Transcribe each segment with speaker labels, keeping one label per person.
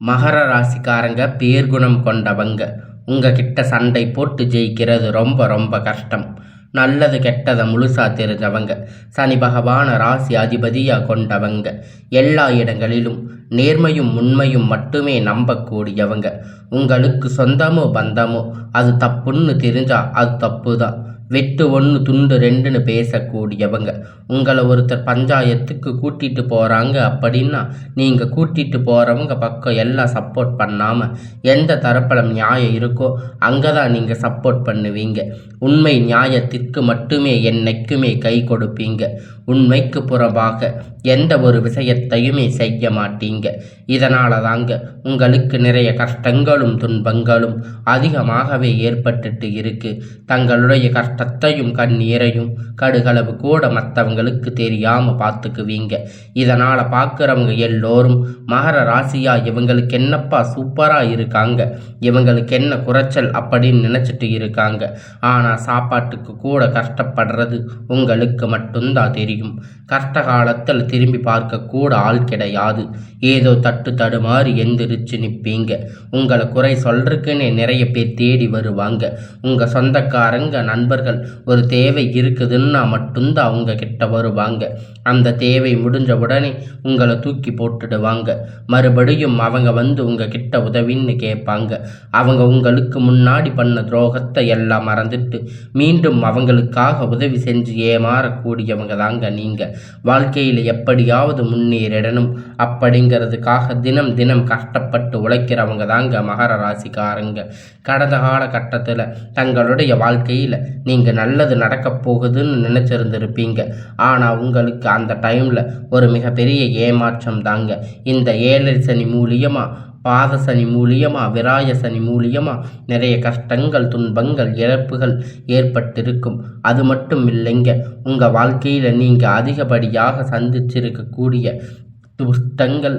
Speaker 1: மகர ராசிக்காரங்க பேர்குணம் கொண்டவங்க. உங்ககிட்ட சண்டை போட்டு ஜெயிக்கிறது ரொம்ப ரொம்ப கஷ்டம். நல்லது கெட்டதை முழுசா தெரிஞ்சவங்க. சனி பகவான ராசி அதிபதியாக கொண்டவங்க. எல்லா இடங்களிலும் நேர்மையும் உண்மையும் மட்டுமே நம்பக்கூடியவங்க. உங்களுக்கு சொந்தமோ பந்தமோ அது தப்புன்னு தெரிஞ்சா அது தப்பு தான் வெட்டு ஒன்று துண்டு ரெண்டுன்னு பேசக்கூடியவங்க. உங்களை ஒருத்தர் பஞ்சாயத்துக்கு கூட்டிகிட்டு போகிறாங்க அப்படின்னா நீங்கள் கூட்டிகிட்டு போகிறவங்க பக்கம் எல்லாம் சப்போர்ட் பண்ணாமல் எந்த தரப்பில் நியாயம் இருக்கோ அங்கே தான் நீங்கள் சப்போர்ட் பண்ணுவீங்க. உண்மை நியாயத்திற்கு மட்டுமே என்னைக்குமே கை கொடுப்பீங்க. உண்மைக்கு புறம்பாக எந்த ஒரு விஷயத்தையுமே செய்ய மாட்டீங்க. இதனால தாங்க உங்களுக்கு நிறைய கஷ்டங்களும் துன்பங்களும் அதிகமாகவே ஏற்பட்டுட்டு இருக்கு. தங்களுடைய கஷ்ட கஷ்டத்தையும் கண்ணீரையும் கடுகளவு கூட மற்றவங்களுக்கு தெரியாம பார்த்துக்குவீங்க. இதனால பார்க்குறவங்க எல்லோரும் மகர ராசியா இவங்களுக்கு என்னப்பா சூப்பரா இருக்காங்க. இவங்களுக்கு என்ன குறைச்சல் அப்படின்னு நினைச்சிட்டு இருக்காங்க. ஆனா சாப்பாட்டுக்கு கூட கஷ்டப்படுறது உங்களுக்கு மட்டும்தான் தெரியும். கஷ்ட காலத்தில் திரும்பி பார்க்க கூட ஆள் கிடையாது. ஏதோ தட்டு தடுமாறு எந்திரிச்சு நிற்பீங்க உங்களை குறை சொல்றதுக்குன்னு நிறைய பேர் தேடி வருவாங்க. உங்கள் சொந்தக்காரங்க நண்பர்கள் ஒரு தேவை இருக்குதுன்னா மட்டும்தான் அவங்க கிட்ட வருவாங்க. அந்த தேவை முடிஞ்ச உடனே உங்களை தூக்கி போட்டுடுவாங்க. மறுபடியும் அவங்க வந்து உங்க கிட்ட உதவின்னு கேட்பாங்க. அவங்க உங்களுக்கு முன்னாடி பண்ண துரோகத்தை எல்லாம் மறந்துட்டு மீண்டும் அவங்களுக்காக உதவி செஞ்சு ஏமாறக்கூடியவங்க தாங்க நீங்க. வாழ்க்கையில் எப்படியாவது முன்னேறிடணும் அப்படிங்க அப்படிங்கிறதுக்காக தினம் தினம் கஷ்டப்பட்டு உழைக்கிறவங்க தாங்க மகர ராசிக்காரங்க. கடந்த காலகட்டத்தில் தங்களுடைய வாழ்க்கையில் நீங்கள் நல்லது நடக்கப் போகுதுன்னு நினச்சிருந்திருப்பீங்க. ஆனால் உங்களுக்கு அந்த டைமில் ஒரு மிகப்பெரிய ஏமாற்றம் தாங்க. இந்த ஏழரை சனி மூலியமாக பாத சனி மூலியமாக விராய சனி மூலியமாக நிறைய கஷ்டங்கள் துன்பங்கள் இழப்புகள் ஏற்பட்டிருக்கும். அது மட்டும் இல்லைங்க உங்கள் வாழ்க்கையில் நீங்கள் அதிகப்படியாக சந்திச்சிருக்கக்கூடிய துஷ்டங்கள்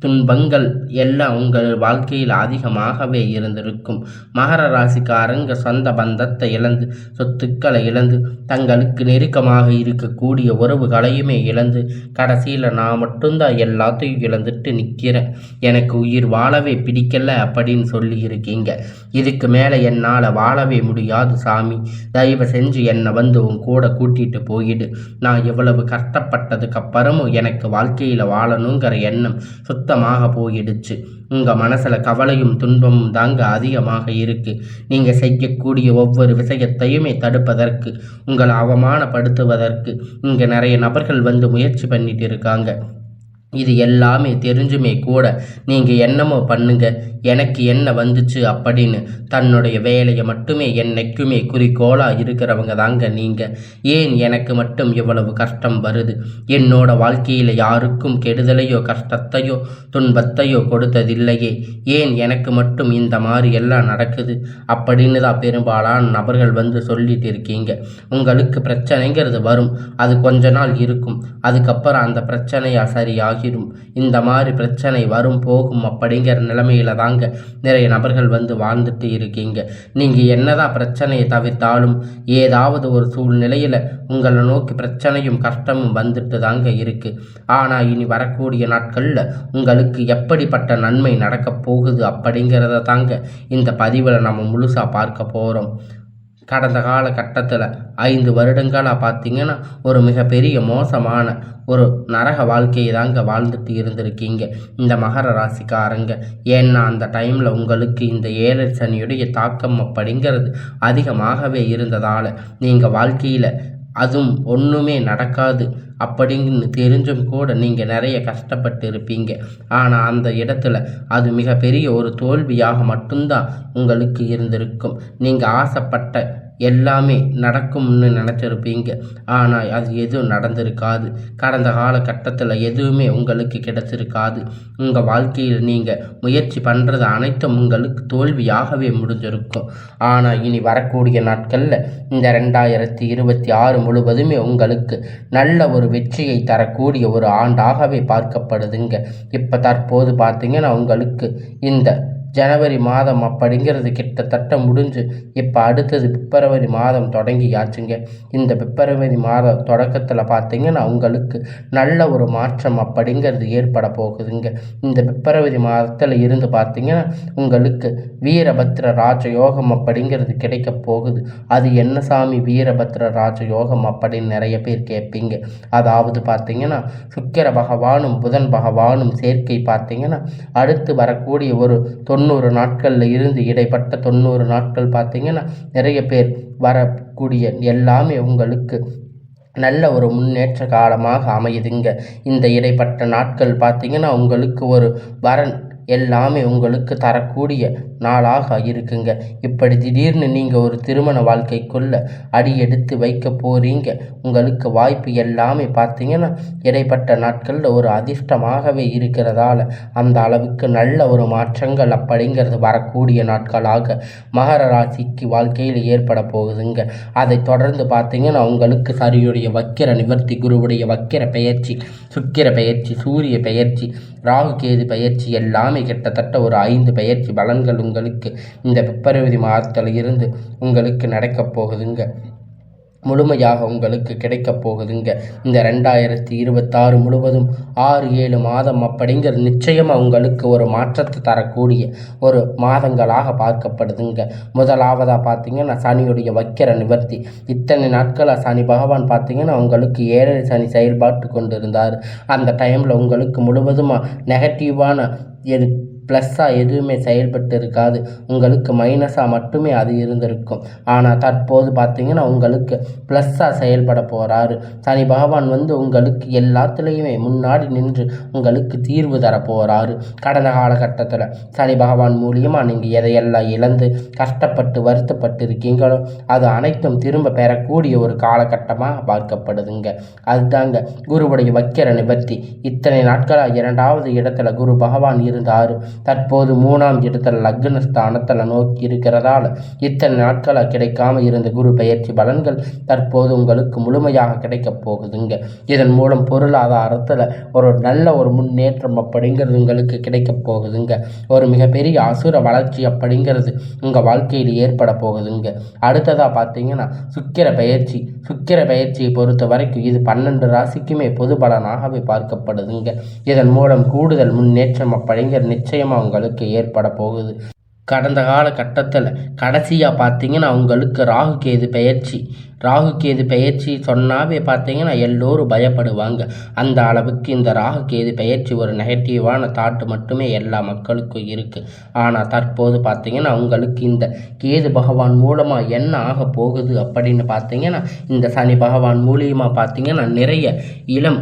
Speaker 1: துன்பங்கள் எல்லாம் உங்கள் வாழ்க்கையில் அதிகமாகவே இருந்திருக்கும். மகர ராசிக்காரங்க சொந்த பந்தத்தை இழந்து சொத்துக்களை இழந்து தங்களுக்கு நெருக்கமாக இருக்கக்கூடிய உறவுகளையுமே இழந்து கடைசியில் நான் மட்டும்தான் எல்லாத்தையும் இழந்துட்டு நிற்கிறேன் எனக்கு உயிர் வாழவே பிடிக்கல அப்படின்னு சொல்லி இருக்கீங்க. இதுக்கு மேலே என்னால் வாழவே முடியாது சாமி. தயவு செஞ்சு என்னை வந்து உன் கூட கூட்டிட்டு போயிடு. நான் எவ்வளவு கஷ்டப்பட்டதுக்கு அப்புறமும் எனக்கு வாழ்க்கையில் வாழணுங்கிற எண்ணம் சுத்த சுத்தமாக போயிடுச்சு. உங்கள் மனசில் கவலையும் துன்பமும் தாங்க அதிகமாக இருக்குது நீங்கள் செய்யக்கூடிய ஒவ்வொரு விஷயத்தையுமே தடுப்பதற்கு உங்களை அவமானப்படுத்துவதற்கு இங்கே நிறைய நபர்கள் வந்து முயற்சி பண்ணிட்டு இருக்காங்க. இது எல்லாமே தெரிஞ்சுமே கூட நீங்கள் என்னமோ பண்ணுங்க. எனக்கு என்ன வந்துச்சு அப்படின்னு தன்னுடைய வேலையை மட்டுமே என்னைக்குமே குறிக்கோளாக இருக்கிறவங்க தாங்க நீங்கள் ஏன் எனக்கு மட்டும் இவ்வளவு கஷ்டம் வருது? என்னோட வாழ்க்கையில் யாருக்கும் கெடுதலையோ கஷ்டத்தையோ துன்பத்தையோ கொடுத்ததில்லையே. ஏன் எனக்கு மட்டும் இந்த மாதிரி எல்லாம் நடக்குது? அப்படின்னு தான் பெரும்பாலான நபர்கள் வந்து சொல்லிட்டு இருக்கீங்க. உங்களுக்கு பிரச்சனைங்கிறது வரும். அது கொஞ்ச நாள் இருக்கும். அதுக்கப்புறம் அந்த பிரச்சனையா சரியாகி ஆகிடும். இந்த மாதிரி பிரச்சனை வரும் போகும் அப்படிங்கிற நிலைமையில தாங்க நிறைய நபர்கள் வந்து வாழ்ந்துட்டு இருக்கீங்க. நீங்கள் என்னதான் பிரச்சனையை தவிர்த்தாலும் ஏதாவது ஒரு சூழ்நிலையில் உங்களை நோக்கி பிரச்சனையும் கஷ்டமும் வந்துட்டு தாங்க இருக்கு. ஆனால் இனி வரக்கூடிய நாட்களில் உங்களுக்கு எப்படிப்பட்ட நன்மை நடக்கப் போகுது அப்படிங்கிறத தாங்க இந்த பதிவில் நம்ம முழுசாக பார்க்க போகிறோம் கடந்த காலகட்டத்தில் ஐந்து வருடங்களாக பார்த்தீங்கன்னா ஒரு மிகப்பெரிய மோசமான ஒரு நரக வாழ்க்கையை தாங்க வாழ்ந்துட்டு இருந்திருக்கீங்க இந்த மகர ராசிக்காரங்க. ஏன்னா அந்த டைமில் உங்களுக்கு இந்த ஏழை சனியுடைய தாக்கம் அப்படிங்கிறது அதிகமாகவே இருந்ததால் நீங்கள் வாழ்க்கையில் அதுவும் ஒன்றுமே நடக்காது. அப்படின்னு தெரிஞ்சும் கூட நீங்கள் நிறைய கஷ்டப்பட்டு இருப்பீங்க ஆனால் அந்த இடத்துல அது மிகப்பெரிய ஒரு தோல்வியாக மட்டும்தான் உங்களுக்கு இருந்திருக்கும். நீங்கள் ஆசைப்பட்ட எல்லாமே நடக்கும்னு நினச்சிருப்பீங்க. ஆனால் அது எதுவும் நடந்திருக்காது. கடந்த காலகட்டத்தில் எதுவுமே உங்களுக்கு கிடைச்சிருக்காது. உங்கள் வாழ்க்கையில் நீங்கள் முயற்சி பண்ணுறது அனைத்தும் உங்களுக்கு தோல்வியாகவே முடிஞ்சிருக்கும். ஆனால் இனி வரக்கூடிய நாட்களில் இந்த ரெண்டாயிரத்தி இருபத்தி ஆறு முழுவதுமே உங்களுக்கு நல்ல ஒரு வெற்றியை தரக்கூடிய ஒரு ஆண்டாகவே பார்க்கப்படுதுங்க. இப்போ தற்போது பார்த்தீங்கன்னா உங்களுக்கு இந்த ஜனவரி மாதம் அப்படிங்கிறது கிட்டத்தட்ட முடிஞ்சு. இப்போ அடுத்தது பிப்ரவரி மாதம் தொடங்கியாச்சுங்க. இந்த பிப்ரவரி மாதம் தொடக்கத்தில் பார்த்தீங்கன்னா உங்களுக்கு நல்ல ஒரு மாற்றம் அப்படிங்கிறது ஏற்பட போகுதுங்க. இந்த பிப்ரவரி மாதத்தில் இருந்து பார்த்தீங்கன்னா உங்களுக்கு வீரபத்ர ராஜ யோகம் அப்படிங்கிறது கிடைக்க போகுது. அது என்ன சாமி வீரபத்ர ராஜ யோகம் அப்படின்னு நிறைய பேர் கேட்பீங்க அதாவது பார்த்தீங்கன்னா சுக்கிர பகவானும் புதன் பகவானும் சேர்க்கை பார்த்தீங்கன்னா அடுத்து வரக்கூடிய ஒரு தொண்ணூறு தொண்ணூறு நாட்களில் இருந்து இடைப்பட்ட தொண்ணூறு நாட்கள் பார்த்தீங்கன்னா நிறைய பேர் வரக்கூடிய எல்லாமே உங்களுக்கு நல்ல ஒரு முன்னேற்ற காலமாக அமையுதுங்க. இந்த இடைப்பட்ட நாட்கள் பார்த்தீங்கன்னா உங்களுக்கு ஒரு வரன் எல்லாமே உங்களுக்கு தரக்கூடிய நாளாக இருக்குங்க. இப்படி திடீர்னு நீங்கள் ஒரு திருமண வாழ்க்கைக்குள்ள அடி எடுத்து வைக்க போகிறீங்க உங்களுக்கு வாய்ப்பு எல்லாமே பார்த்தீங்கன்னா இடைப்பட்ட நாட்களில் ஒரு அதிர்ஷ்டமாகவே இருக்கிறதால அந்த அளவுக்கு நல்ல ஒரு மாற்றங்கள் அப்படிங்கிறது வரக்கூடிய நாட்களாக மகர ராசிக்கு வாழ்க்கையில் ஏற்பட போகுதுங்க. அதை தொடர்ந்து பார்த்தீங்கன்னா உங்களுக்கு சரியுடைய வக்கிர நிவர்த்தி குருவுடைய வக்கிர பெயர்ச்சி சுக்கிர பெயர்ச்சி சூரிய பெயர்ச்சி ராகு கேது பயிற்சி எல்லாமே கிட்டத்தட்ட ஒரு ஐந்து பயிற்சி பலன்கள் உங்களுக்கு இந்த பிப்ரவரி மாதத்தில் இருந்து உங்களுக்கு நடக்கப் போகுதுங்க. முழுமையாக உங்களுக்கு கிடைக்கப் போகுதுங்க. இந்த ரெண்டாயிரத்தி இருபத்தாறு முழுவதும் ஆறு ஏழு மாதம் அப்படிங்கிற நிச்சயமாக உங்களுக்கு ஒரு மாற்றத்தை தரக்கூடிய ஒரு மாதங்களாக பார்க்கப்படுதுங்க. முதலாவதாக பார்த்தீங்கன்னா சனியுடைய வக்கிர நிவர்த்தி. இத்தனை நாட்களாக சனி பகவான் பார்த்தீங்கன்னா உங்களுக்கு ஏழரை சனி செயல்பாட்டு கொண்டு இருந்தார் அந்த டைமில் உங்களுக்கு முழுவதுமாக நெகட்டிவான எது ப்ளஸ்ஸாக எதுவுமே செயல்பட்டு இருக்காது உங்களுக்கு மைனஸாக மட்டுமே அது இருந்திருக்கும். ஆனால் தற்போது பார்த்திங்கன்னா உங்களுக்கு ப்ளஸ்ஸாக செயல்பட போகிறாரு சனி பகவான் வந்து உங்களுக்கு எல்லாத்துலேயுமே முன்னாடி நின்று உங்களுக்கு தீர்வு தர போகிறாரு கடந்த காலகட்டத்தில் சனி பகவான் மூலியமாக நீங்கள் எதையெல்லாம் இழந்து கஷ்டப்பட்டு வருத்தப்பட்டு இருக்கீங்களோ அது அனைத்தும் திரும்ப பெறக்கூடிய ஒரு காலகட்டமாக பார்க்கப்படுதுங்க. அதுதாங்க குருவுடைய வக்கிர நிவர்த்தி இத்தனை நாட்களாக இரண்டாவது இடத்துல குரு பகவான் இருந்தார். தற்போது மூணாம் இடத்தில் லக்ன ஸ்தானத்தில் நோக்கி இருக்கிறதால் இத்தனை நாட்களாக கிடைக்காம இருந்த குரு பயிற்சி பலன்கள் தற்போது உங்களுக்கு முழுமையாக கிடைக்கப் போகுதுங்க. இதன் மூலம் பொருளாதாரத்தில் ஒரு நல்ல ஒரு முன்னேற்றம் அப்படிங்கிறது உங்களுக்கு கிடைக்கப் போகுதுங்க. ஒரு மிகப்பெரிய அசுர வளர்ச்சி அப்படிங்கிறது உங்கள் வாழ்க்கையில் ஏற்பட போகுதுங்க. அடுத்ததாக பார்த்தீங்கன்னா சுக்கிர பயிற்சி சுக்கிர பயிற்சியை பொறுத்த வரைக்கும் இது பன்னெண்டு ராசிக்குமே பொது பலனாகவே பார்க்கப்படுதுங்க. இதன் மூலம் கூடுதல் முன்னேற்றம் அப்படிங்கிற நிச்சயம் நிச்சயமாக உங்களுக்கு ஏற்பட போகுது. கடந்த கால கட்டத்தில் கடைசியாக பார்த்தீங்கன்னா உங்களுக்கு ராகு கேது பயிற்சி ராகு கேது பயிற்சி சொன்னாவே பார்த்தீங்கன்னா எல்லோரும் பயப்படுவாங்க. அந்த அளவுக்கு இந்த ராகு கேது பெயர்ச்சி ஒரு நெகட்டிவான தாட்டு மட்டுமே எல்லா மக்களுக்கும் இருக்குது ஆனால் தற்போது பார்த்தீங்கன்னா உங்களுக்கு இந்த கேது பகவான் மூலமாக என்ன ஆக போகுது அப்படின்னு பார்த்தீங்கன்னா இந்த சனி பகவான் மூலியமாக பார்த்தீங்கன்னா நிறைய இளம்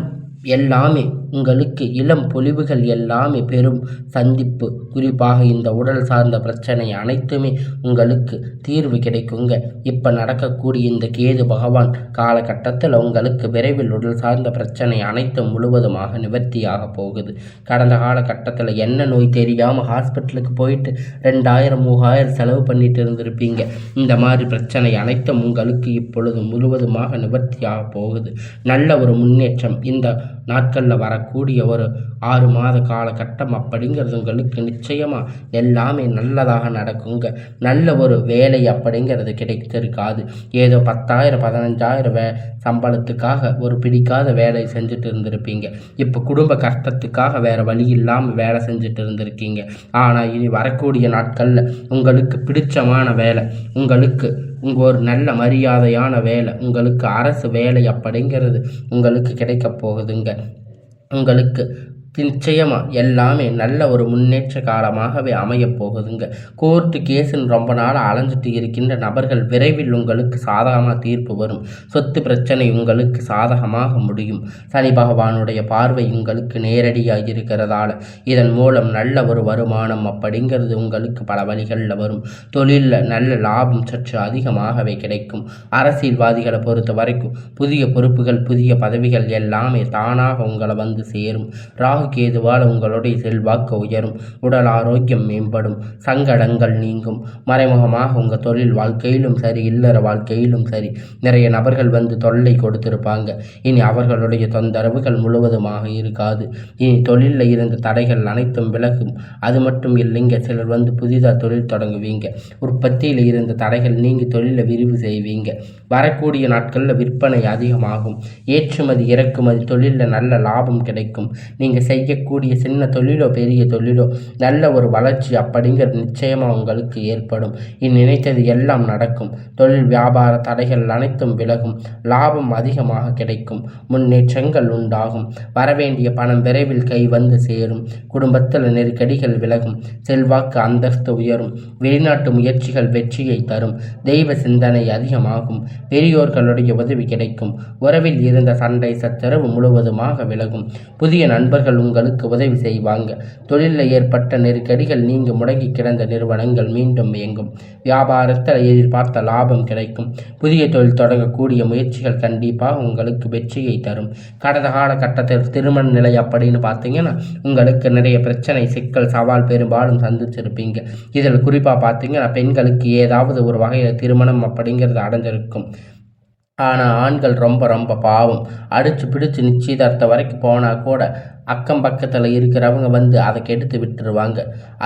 Speaker 1: எல்லாமே உங்களுக்கு இளம் பொலிவுகள் எல்லாமே பெரும் சந்திப்பு. குறிப்பாக இந்த உடல் சார்ந்த பிரச்சனை அனைத்துமே உங்களுக்கு தீர்வு கிடைக்குங்க. இப்போ நடக்கக்கூடிய இந்த கேது பகவான் காலகட்டத்தில் உங்களுக்கு விரைவில் உடல் சார்ந்த பிரச்சனை அனைத்தும் முழுவதுமாக நிவர்த்தியாக போகுது. கடந்த காலகட்டத்தில் என்ன நோய் தெரியாமல் ஹாஸ்பிட்டலுக்கு போயிட்டு ரெண்டாயிரம் மூவாயிரம் செலவு பண்ணிட்டு இருந்திருப்பீங்க. இந்த மாதிரி பிரச்சனை அனைத்தும் உங்களுக்கு இப்பொழுது முழுவதுமாக நிவர்த்தியாக போகுது. நல்ல ஒரு முன்னேற்றம் இந்த நாட்களில் வர வரக்கூடிய ஒரு ஆறு மாத காலகட்டம் அப்படிங்கிறது உங்களுக்கு நிச்சயமாக எல்லாமே நல்லதாக நடக்குங்க. நல்ல ஒரு வேலை அப்படிங்கிறது கிடைத்திருக்காது. ஏதோ பத்தாயிரம் பதினஞ்சாயிரம் வே சம்பளத்துக்காக ஒரு பிடிக்காத வேலை செஞ்சுட்டு இருந்திருப்பீங்க. இப்போ குடும்ப கஷ்டத்துக்காக வேறு வழி இல்லாமல் வேலை செஞ்சுட்டு இருந்திருக்கீங்க. ஆனால் இனி வரக்கூடிய நாட்களில் உங்களுக்கு பிடிச்சமான வேலை உங்களுக்கு உங்கள் ஒரு நல்ல மரியாதையான வேலை உங்களுக்கு அரசு வேலை அப்படிங்கிறது உங்களுக்கு கிடைக்க போகுதுங்க. உங்களுக்கு நிச்சயமாக எல்லாமே நல்ல ஒரு முன்னேற்ற காலமாகவே அமையப் போகுதுங்க. கோர்ட்டு கேஸுன்னு ரொம்ப நாள் அலைஞ்சிட்டு இருக்கின்ற நபர்கள் விரைவில் உங்களுக்கு சாதகமாக தீர்ப்பு வரும். சொத்து பிரச்சனை உங்களுக்கு சாதகமாக முடியும். சனி பகவானுடைய பார்வை உங்களுக்கு நேரடியாக இருக்கிறதால இதன் மூலம் நல்ல ஒரு வருமானம் அப்படிங்கிறது உங்களுக்கு பல வழிகளில் வரும். தொழிலில் நல்ல லாபம் சற்று அதிகமாகவே கிடைக்கும். அரசியல்வாதிகளை பொறுத்த வரைக்கும் புதிய பொறுப்புகள் புதிய பதவிகள் எல்லாமே தானாக உங்களை வந்து சேரும். ரா ராகு கேதுவால் உங்களுடைய செல்வாக்கு உயரும். உடல் ஆரோக்கியம் மேம்படும். சங்கடங்கள் நீங்கும். மறைமுகமாக உங்கள் தொழில் வாழ்க்கையிலும் சரி இல்லற வாழ்க்கையிலும் சரி நிறைய நபர்கள் வந்து தொல்லை கொடுத்திருப்பாங்க. இனி அவர்களுடைய தொந்தரவுகள் முழுவதுமாக இருக்காது. இனி தொழிலில் இருந்த தடைகள் அனைத்தும் விலகும். அது மட்டும் இல்லைங்க சிலர் வந்து புதிதாக தொழில் தொடங்குவீங்க. உற்பத்தியில் இருந்த தடைகள் நீங்கி தொழிலை விரிவு செய்வீங்க. வரக்கூடிய நாட்களில் விற்பனை அதிகமாகும். ஏற்றுமதி இறக்குமதி தொழிலில் நல்ல லாபம் கிடைக்கும். நீங்கள் செய்யக்கூடிய சின்ன தொழிலோ பெரிய தொழிலோ நல்ல ஒரு வளர்ச்சி அப்படிங்கிறது நிச்சயமாக உங்களுக்கு ஏற்படும். இந்நினைத்தது எல்லாம் நடக்கும். தொழில் வியாபார தடைகள் அனைத்தும் விலகும். லாபம் அதிகமாக கிடைக்கும். முன்னேற்றங்கள் உண்டாகும். வரவேண்டிய பணம் விரைவில் கை வந்து சேரும். குடும்பத்தில் நெருக்கடிகள் விலகும். செல்வாக்கு அந்தஸ்து உயரும். வெளிநாட்டு முயற்சிகள் வெற்றியை தரும். தெய்வ சிந்தனை அதிகமாகும். பெரியோர்களுடைய உதவி கிடைக்கும். உறவில் இருந்த சண்டை சச்சரவு முழுவதுமாக விலகும். புதிய நண்பர்கள் உங்களுக்கு உதவி செய்வாங்க. தொழிலில் ஏற்பட்ட நெருக்கடிகள் நீங்கள் முடங்கி கிடந்த நிறுவனங்கள் மீண்டும் இயங்கும். வியாபாரத்தில் எதிர்பார்த்த லாபம் கிடைக்கும். புதிய தொழில் தொடங்கக்கூடிய முயற்சிகள் கண்டிப்பாக உங்களுக்கு வெற்றியை தரும். கடந்த காலகட்டத்தில் திருமண நிலை அப்படின்னு பார்த்தீங்கன்னா உங்களுக்கு நிறைய பிரச்சனை சிக்கல் சவால் பெரும்பாலும் சந்திச்சிருப்பீங்க. இதில் குறிப்பாக பார்த்தீங்கன்னா பெண்களுக்கு ஏதாவது ஒரு வகையில் திருமணம் அப்படிங்கிறது அடைஞ்சிருக்கும். ஆனால் ஆண்கள் ரொம்ப ரொம்ப பாவம். அடித்து பிடிச்சு நிச்சயதார்த்த வரைக்கும் போனால் கூட அக்கம் பக்கத்தில் இருக்கிறவங்க வந்து அதை கெடுத்து விட்டுருவாங்க.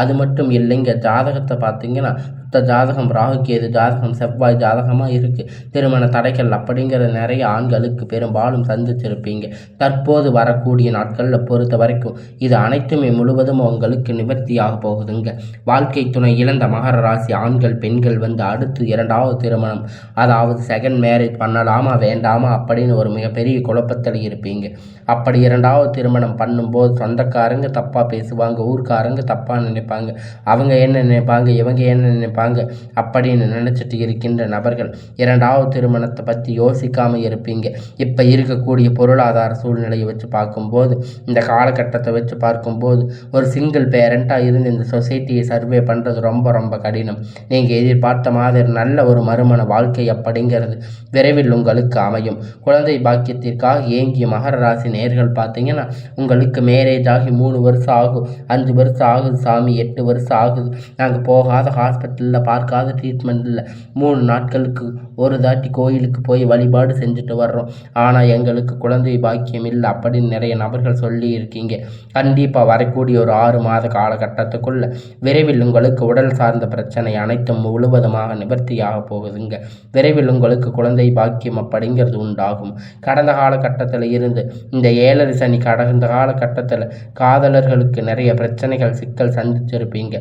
Speaker 1: அது மட்டும் இல்லைங்க ஜாதகத்தை பார்த்தீங்கன்னா சுத்த ஜாதகம் ராகுகேது ஜாதகம் செவ்வாய் ஜாதகமாக இருக்குது திருமண தடைகள் அப்படிங்கிற நிறைய ஆண்களுக்கு பெரும்பாலும் சந்திச்சிருப்பீங்க தற்போது வரக்கூடிய நாட்களில் பொறுத்த வரைக்கும் இது அனைத்துமே முழுவதும் உங்களுக்கு நிவர்த்தியாக போகுதுங்க. வாழ்க்கை துணை இழந்த மகர ராசி ஆண்கள் பெண்கள் வந்து அடுத்து இரண்டாவது திருமணம் அதாவது செகண்ட் மேரேஜ் பண்ணலாமா வேண்டாமா அப்படின்னு ஒரு மிகப்பெரிய குழப்பத்தில் இருப்பீங்க. அப்படி இரண்டாவது திருமணம் பண்ணும்போது சொந்தக்காரங்க தப்பாக பேசுவாங்க ஊர்க்காரங்க தப்பாக நினைப்பாங்க. அவங்க என்ன நினைப்பாங்க இவங்க என்ன நினைப்பாங்க அப்படின்னு நினச்சிட்டு இருக்கின்ற நபர்கள் இரண்டாவது திருமணத்தை பற்றி யோசிக்காமல் இருப்பீங்க. இப்போ இருக்கக்கூடிய பொருளாதார சூழ்நிலையை வச்சு பார்க்கும்போது இந்த காலகட்டத்தை வச்சு பார்க்கும்போது ஒரு சிங்கிள் பேரண்ட்டாக இருந்து இந்த சொசைட்டியை சர்வே பண்ணுறது ரொம்ப ரொம்ப கடினம். நீங்கள் எதிர்பார்த்த மாதிரி நல்ல ஒரு மறுமண வாழ்க்கை அப்படிங்கிறது விரைவில் உங்களுக்கு அமையும். குழந்தை பாக்கியத்திற்காக ஏங்கிய மகர ராசி நேர்கள் பார்த்தீங்கன்னா உங்களுக்கு மேரேஜ் ஆகி மூணு வருஷம் ஆகும் அஞ்சு வருஷம் ஆகுது சாமி எட்டு வருஷம் ஆகுது. நாங்கள் போகாத ஹாஸ்பிட்டலில் பார்க்காத ட்ரீட்மெண்ட் இல்லை மூணு நாட்களுக்கு ஒரு தாட்டி கோயிலுக்கு போய் வழிபாடு செஞ்சுட்டு வர்றோம். ஆனால் எங்களுக்கு குழந்தை பாக்கியம் இல்லை அப்படின்னு நிறைய நபர்கள் சொல்லி இருக்கீங்க. கண்டிப்பாக வரக்கூடிய ஒரு ஆறு மாத காலகட்டத்துக்குள்ள விரைவில் உங்களுக்கு உடல் சார்ந்த பிரச்சனை அனைத்தும் முழுவதுமாக நிவர்த்தியாக போகுதுங்க. விரைவில் உங்களுக்கு குழந்தை பாக்கியம் அப்படிங்கிறது உண்டாகும். கடந்த காலகட்டத்தில் இருந்து இந்த ஏழரை சனி கடந்த காலகட்டத்தில் காதலர்களுக்கு நிறைய பிரச்சனைகள் சிக்கல் சந்திச்சிருப்பீங்க.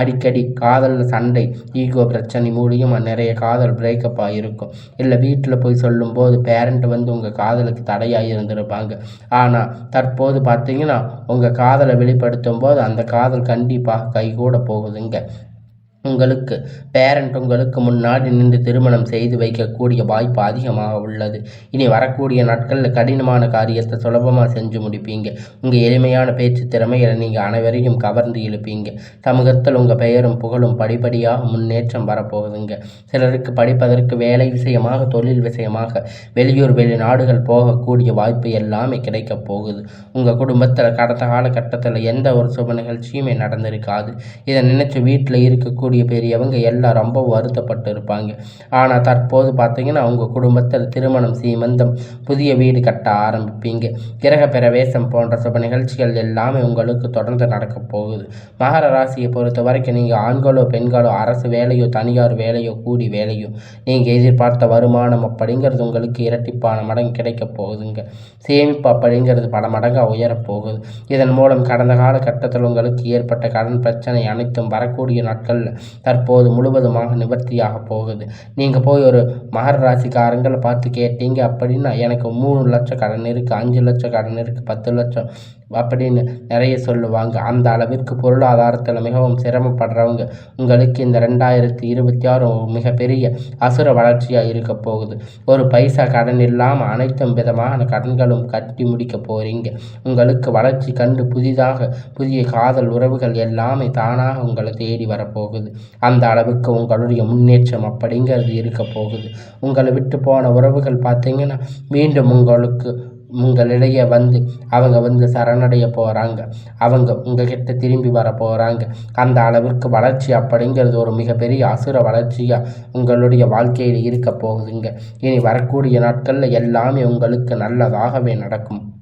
Speaker 1: அடிக்கடி காதல் சண்டை ஈகோ பிரச்சனை மூலியமாக நிறைய காதல் பிரேக்கப் ஆகிருக்கும் இல்லை வீட்டில் போய் சொல்லும்போது பேரண்ட் வந்து உங்கள் காதலுக்கு தடையாக இருந்திருப்பாங்க. ஆனால் தற்போது பார்த்தீங்கன்னா உங்கள் காதலை வெளிப்படுத்தும் போது அந்த காதல் கண்டிப்பாக கைகூட போகுதுங்க. உங்களுக்கு பேரண்ட் உங்களுக்கு முன்னாடி நின்று திருமணம் செய்து வைக்கக்கூடிய வாய்ப்பு அதிகமாக உள்ளது. இனி வரக்கூடிய நாட்களில் கடினமான காரியத்தை சுலபமாக செஞ்சு முடிப்பீங்க. உங்கள் எளிமையான பேச்சு திறமைகளை நீங்கள் அனைவரையும் கவர்ந்து இழுப்பீங்க. சமூகத்தில் உங்கள் பெயரும் புகழும் படிப்படியாக முன்னேற்றம் வரப்போகுதுங்க. சிலருக்கு படிப்பதற்கு வேலை விஷயமாக தொழில் விஷயமாக வெளியூர் வெளிநாடுகள் போகக்கூடிய வாய்ப்பு எல்லாமே கிடைக்கப் போகுது. உங்கள் குடும்பத்தில் கடந்த காலகட்டத்தில் எந்த ஒரு சுப நிகழ்ச்சியுமே நடந்திருக்காது. இதை நினைச்சு வீட்டில் இருக்கக்கூடிய இருக்கக்கூடிய பெரியவங்க எல்லாம் ரொம்ப வருத்தப்பட்டு இருப்பாங்க ஆனால் தற்போது பார்த்தீங்கன்னா அவங்க குடும்பத்தில் திருமணம் சீமந்தம் புதிய வீடு கட்ட ஆரம்பிப்பீங்க. கிரக பிரவேசம் போன்ற சுப நிகழ்ச்சிகள் எல்லாமே உங்களுக்கு தொடர்ந்து நடக்க போகுது. மகர ராசியை பொறுத்த வரைக்கும் நீங்கள் ஆண்களோ பெண்களோ அரசு வேலையோ தனியார் வேலையோ கூடி வேலையோ நீங்கள் எதிர்பார்த்த வருமானம் அப்படிங்கிறது உங்களுக்கு இரட்டிப்பான மடங்கு கிடைக்க போகுதுங்க. சேமிப்பு அப்படிங்கிறது பல மடங்காக உயரப்போகுது இதன் மூலம் கடந்த காலகட்டத்தில் உங்களுக்கு ஏற்பட்ட கடன் பிரச்சனை அனைத்தும் வரக்கூடிய நாட்களில் தற்போது முழுவதுமாக நிவர்த்தியாக போகுது. நீங்கள் போய் ஒரு மகர ராசிக்காரங்களை பார்த்து கேட்டீங்க அப்படின்னா எனக்கு மூணு லட்சம் கடன் இருக்குது அஞ்சு லட்சம் கடன் இருக்குது பத்து லட்சம் அப்படின்னு நிறைய சொல்லுவாங்க. அந்த அளவிற்கு பொருளாதாரத்தில் மிகவும் சிரமப்படுறவங்க உங்களுக்கு இந்த ரெண்டாயிரத்தி இருபத்தி ஆறு மிகப்பெரிய அசுர வளர்ச்சியாக இருக்க போகுது. ஒரு பைசா கடன் இல்லாமல் அனைத்தும் விதமான கடன்களும் கட்டி முடிக்க போகிறீங்க உங்களுக்கு வளர்ச்சி கண்டு புதிதாக புதிய காதல் உறவுகள் எல்லாமே தானாக உங்களை தேடி வரப்போகுது அந்த அளவுக்கு உங்களுடைய முன்னேற்றம் அப்படிங்கிறது இருக்க போகுது. உங்களை விட்டு போன உறவுகள் பார்த்தீங்கன்னா மீண்டும் உங்களுக்கு உங்களிடையே வந்து அவங்க வந்து சரணடைய போகிறாங்க அவங்க உங்ககிட்ட திரும்பி வர போகிறாங்க அந்த அளவிற்கு வளர்ச்சி அப்படிங்கிறது ஒரு மிகப்பெரிய அசுர வளர்ச்சியாக உங்களுடைய வாழ்க்கையில் இருக்க போகுதுங்க. இனி வரக்கூடிய நாட்களில் எல்லாமே உங்களுக்கு நல்லதாகவே நடக்கும்.